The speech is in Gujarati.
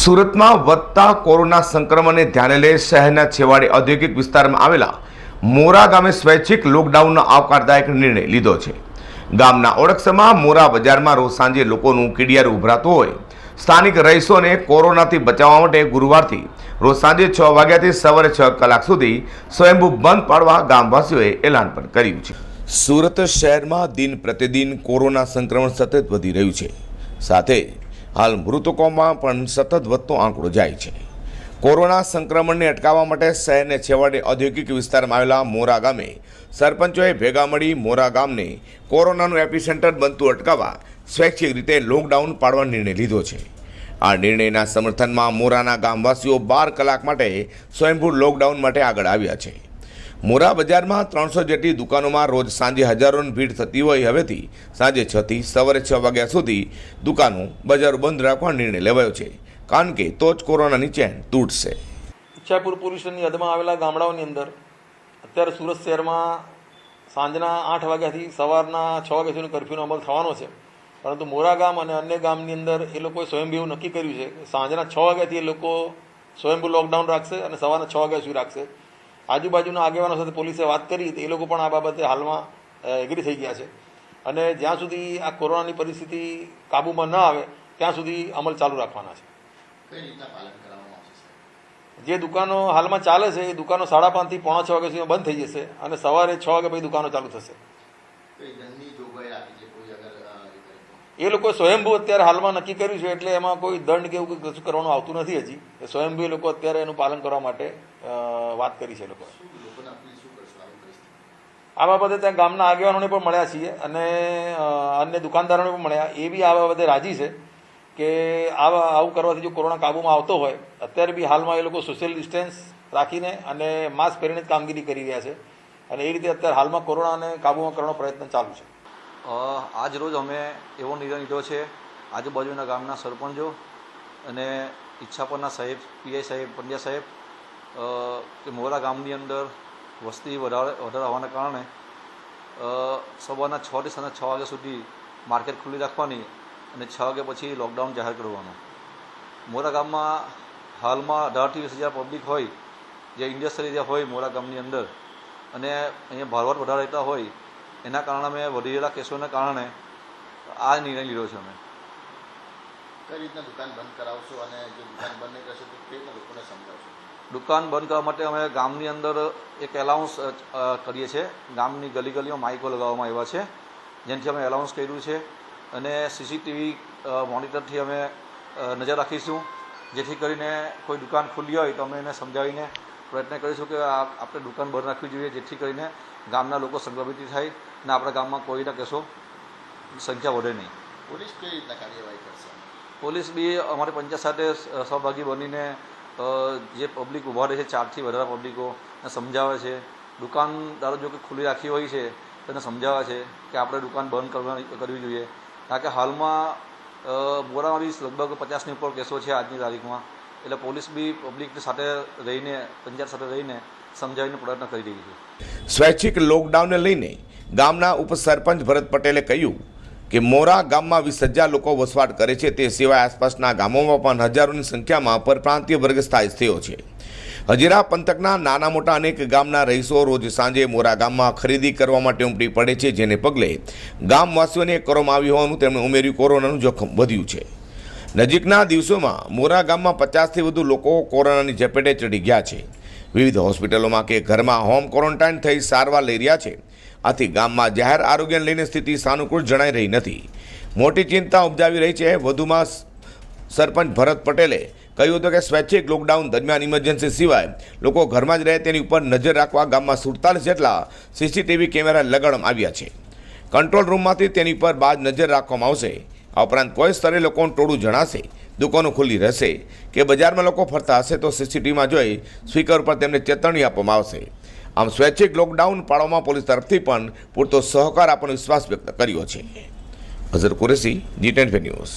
સુરતમાં વધતા કોરોના સંક્રમણને ધ્યાને લઈ શહેરના છેવાડે ઔદ્યોગિક વિસ્તારમાં આવેલા મોરા ગામે સ્વૈચ્છિક લોકડાઉનનો આવકારદાયક નિર્ણય લીધો છે. ગામના ઓળખસમાં મોરા બજારમાં રોજ સાંજે લોકોનું કીડિયાર ઉભરાતું હોય. સ્થાનિક રહીશોને કોરોનાથી બચાવવા માટે ગુરુવારથી રોજ સાંજે છ વાગ્યાથી સવારે છ કલાક સુધી સ્વયંભૂ બંધ પાડવા ગામવાસીઓએ એલાન પણ કર્યું છે. સુરત શહેરમાં દિન પ્રતિદિન કોરોના સંક્રમણ સતત વધી રહ્યું છે. સાથે હાલ મૃતકોમાં પણ સતત વધતો આંકડો જાય છે. કોરોના સંક્રમણને અટકાવવા માટે શહેરને છેવાડે ઔદ્યોગિક વિસ્તારમાં આવેલા મોરા ગામે સરપંચોએ ભેગા મળી મોરા ગામને કોરોનાનું એપિસેન્ટર બનતું અટકાવવા સ્વૈચ્છિક રીતે લોકડાઉન પાડવાનો નિર્ણય લીધો છે. આ નિર્ણયના સમર્થનમાં મોરાના ગામવાસીઓ બાર કલાક માટે સ્વયંભૂ લોકડાઉન માટે આગળ આવ્યા છે. મોરા બજારમાં ત્રણસો જેટલી દુકાનોમાં રોજ સાંજે હજારોની ભીડ થતી હોય હવેથી સાંજે છથી સવારે છ વાગ્યા સુધી દુકાનો બજારો બંધ રાખવાનો નિર્ણય લેવાયો છે. કારણ કે તો જ કોરોનાની ચેન તૂટશે. ઈચ્છાપુર પોલીસ સ્ટેશનની હદમાં આવેલા ગામડાઓની અંદર અત્યારે સુરત શહેરમાં સાંજના આઠ વાગ્યાથી સવારના છ વાગ્યા સુધીનો કરફ્યુનો અમલ થવાનો છે. પરંતુ મોરા ગામ અને અન્ય ગામની અંદર એ લોકોએ સ્વયંભૂ નક્કી કર્યું છે સાંજના છ વાગ્યાથી એ લોકો સ્વયંભૂ લોકડાઉન રાખશે અને સવારના છ વાગ્યા સુધી રાખશે. આજુબાજુના આગેવાનો સાથે પોલીસે વાત કરી તો એ લોકો પણ આ બાબતે હાલમાં એગ્રી થઈ ગયા છે. અને જ્યાં સુધી આ કોરોનાની પરિસ્થિતિ કાબૂમાં ન આવે ત્યાં સુધી અમલ ચાલુ રાખવાના છે? જે દુકાનો હાલમાં ચાલે છે એ દુકાનો સાડા પાંચથી પોણા છ વાગ્યા સુધીમાં બંધ થઈ જશે અને સવારે છ વાગે પછી દુકાનો ચાલુ થશે કઈ દંડની જોગવાઈ રાખી છે કોઈ અગર અ, એ કરે તો? એ લોકો સ્વયંભૂ અત્યારે હાલમાં નક્કી કર્યું છે એટલે એમાં કોઈ દંડ કે એવું કશું કરવાનું આવતું નથી હજી. એ સ્વયંભૂ એ લોકો અત્યારે એનું પાલન કરવા માટે વાત કરી છે એ લોકોએ. આ બાબતે ત્યાં ગામના આગેવાનોને પણ મળ્યા છીએ અને અન્ય દુકાનદારોને પણ મળ્યા. એ બી આ બાબતે રાજી છે કે આવા આવું કરવાથી જો કોરોના કાબૂમાં આવતો હોય અત્યારે બી હાલમાં એ લોકો સોશિયલ ડિસ્ટન્સ રાખીને અને માસ્ક પહેરીને જ કામગીરી કરી રહ્યા છે. અને એ રીતે અત્યારે હાલમાં કોરોનાને કાબૂમાં કરવાનો પ્રયત્ન ચાલુ છે. આજ રોજ અમે એવો નિર્ણય લીધો છે. આજુબાજુના ગામના સરપંચો અને ઈચ્છાપરના સાહેબ, પીઆઈ સાહેબ, પંડ્યા સાહેબ કે મોરા ગામની અંદર વસ્તી વધારે વધારે હોવાના કારણે સવારના છથી સાંજના છ વાગ્યા સુધી માર્કેટ ખુલ્લી રાખવાની અને છ વાગ્યા પછી લોકડાઉન જાહેર કરવાનું. મોરા ગામમાં હાલમાં અઢારથી વીસ હજાર પબ્લિક હોય, જે ઇન્ડસ્ટ્રી એરિયા હોય મોરા ગામની અંદર, અને અહીંયા ભાડવટ વધારે રહેતા હોય એના કારણે અમે વધી રહેલા કેસોના કારણે આ નિર્ણય લીધો છે અમે. કઈ રીતના દુકાન બંધ કરાવશો અને જો દુકાન બંધ નહીં કરશો તો કઈ રીતના લોકોને સમજાવશો? દુકાન બંધ કરવા માટે અમે ગામની અંદર એક એલાઉન્સ કરીએ છીએ. ગામની ગલી ગલીમાં માઇકો લગાવવામાં આવ્યા છે. જેનાથી અમે એલાઉન્સ કર્યું છે. અને સીસીટીવી મોનિટરથી અમે નજર રાખીશું. જેથી કરીને કોઈ દુકાન ખુલ્લી હોય તો અમે એને સમજાવીને પ્રયત્ન કરીશું કે આપણે દુકાન બંધ રાખવી જોઈએ જેથી કરીને ગામના લોકો સંક્રમિત થાય અને આપણા ગામમાં કોઈના કેસો સંખ્યા વધે નહીં. પોલીસ કઈ રીતના કાર્યવાહી કરશે? પોલીસ બી અમારી પંચાયત સાથે સહભાગી બનીને જે પબ્લિક ઊભા રહે છે ચારથી વધારે પબ્લિકો સમજાવે છે. દુકાનદારો જો કે ખુલ્લી રાખી હોય છે તેને સમજાવે છે કે આપણે દુકાન બંધ કરવાની કરવી જોઈએ. કારણ કે હાલમાં બોરામાં બી લગભગ પચાસની ઉપર કેસો છે આજની તારીખમાં. એટલે પોલીસ બી પબ્લિક સાથે રહીને, પંચાયત સાથે રહીને સમજાવીને પ્રયત્ન કરી રહી છે. સ્વૈચ્છિક લોકડાઉનને લઈને ગામના ઉપસરપંચ ભરત પટેલે કહ્યું કે મોરા ગામમાં વીસ હજાર લોકો વસવાટ કરે છે, તે સિવાય આસપાસના ગામોમાં પણ હજારોની સંખ્યામાં પરપ્રાંતીય વર્ગ સ્થાયી થયો છે. હજીરા પંથકના નાના મોટા અનેક ગામના રહીશો રોજ સાંજે મોરા ગામમાં ખરીદી કરવા માટે ઉમટી પડે છે, જેને પગલે ગામવાસીઓને કરવામાં આવ્યું હોવાનું તેમણે ઉમેર્યું. કોરોનાનું જોખમ વધ્યું છે. નજીકના દિવસોમાં મોરા ગામમાં પચાસથી વધુ લોકો કોરોનાની ઝપેટે ચડી ગયા છે. વિવિધ હોસ્પિટલોમાં કે ઘરમાં હોમ ક્વોરન્ટાઇન થઈ સારવાર લઈ રહ્યા છે. આથી ગામમાં જાહેર આરોગ્યને લઈને સ્થિતિ સાનુકૂળ જણાઈ રહી નથી. મોટી ચિંતા ઉપજાવી રહી છે. વધુમાં સરપંચ ભરત પટેલે કહ્યું હતું કે સ્વૈચ્છિક લોકડાઉન દરમિયાન ઇમરજન્સી સિવાય લોકો ઘરમાં જ રહે તેની ઉપર નજર રાખવા ગામમાં સુડતાલીસ જેટલા સીસીટીવી કેમેરા લગાડવામાં આવ્યા છે. કંટ્રોલ રૂમમાંથી તેની પર બાદ નજર રાખવામાં આવશે. આ ઉપરાંત કોઈ સ્તરે લોકોનું ટોળું જણાશે, દુકાનો ખુલ્લી રહેશે, કે બજારમાં લોકો ફરતા હશે તો સીસીટીવીમાં જોઈ સ્પીકર ઉપર તેમને ચેતવણી આપવામાં આવશે. આમ સ્વૈચ્છિક લોકડાઉન પાડવામાં પોલીસ તરફથી પણ પૂરતો સહકાર આપવાનો વિશ્વાસ વ્યક્ત કર્યો છે. Azhar Qureshi, G Ten News.